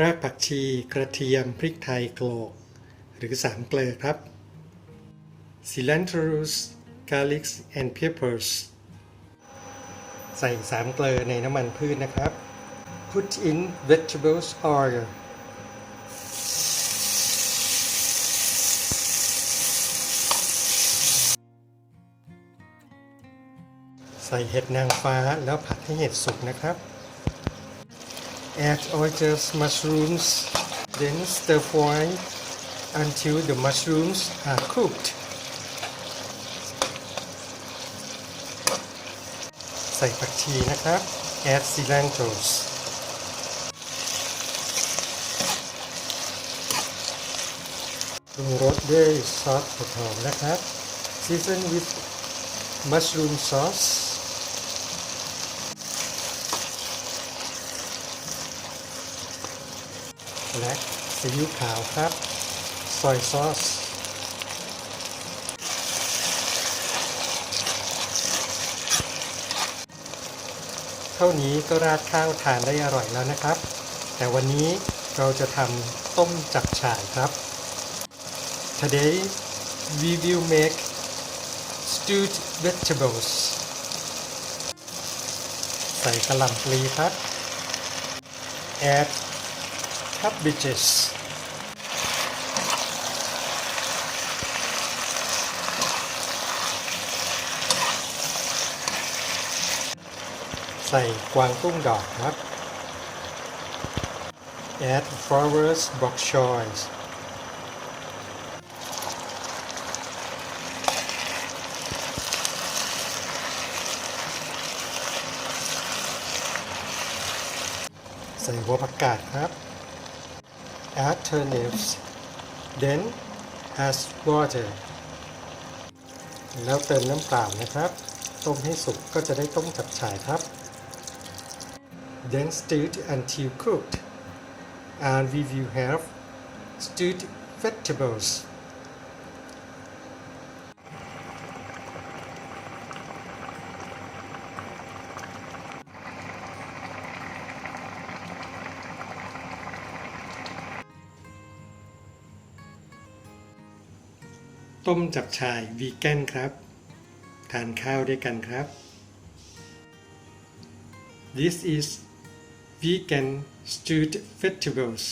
รากผักชี กระเทียม พริกไทยโขลก หรือสามเกลือครับ cilantro, garlic and peppers ใส่สามเกลือในน้ำมันพืชนะครับ put in vegetables oil ส่เห็ดนางฟ้าแล้วผัดให้เห็ดสุกนะครับ add oysters mushrooms then stir fry until the mushrooms are cooked ใส่ผักชีนะครับ add cilantro ปรุงรสด้วยซอสเห็ดหอมนะครับ season with mushroom sauce และซีอิ๊วขาวครับ ซอยซอส เท่านี้ก็ราดข้าวทานได้อร่อยแล้วนะครับ แต่วันนี้เราจะทำต้มจับฉ่ายครับ Today we will make stewed vegetables ใส่กระหล่ำปลีครับ add cabbages ใส่กวางตุ้งดอกครับ add flowers bok choy ใส่หัวผักกาดครับ add turnips then add water แล้วเติมน้ำเปล่านะครับ ต้มให้สุกก็จะได้ต้มจับฉ่ายครับ then stir until cooked and we will have stewed vegetables ต้มจับชายวีแกนครับ ทานข้าวด้วยกันครับ This is vegan stewed vegetables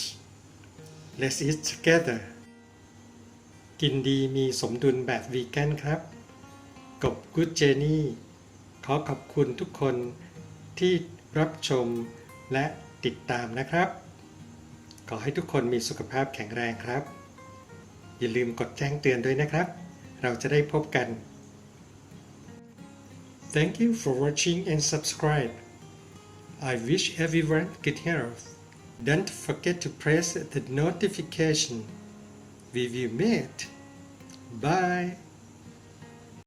Let's eat together กินดีมีสมดุลแบบวีแกนครับ กบกุ d เจนี่ขอขอบคุณทุกคนที่รับชมและติดตามนะครับ ขอให้ทุกคนมีสุขภาพแข็งแรงครับ อย่าลืมกดแจ้งเตือนด้วยนะครับ เราจะได้พบกัน Thank you for watching and subscribe. I wish everyone good health. Don't forget to press the notification. We will meet. Bye.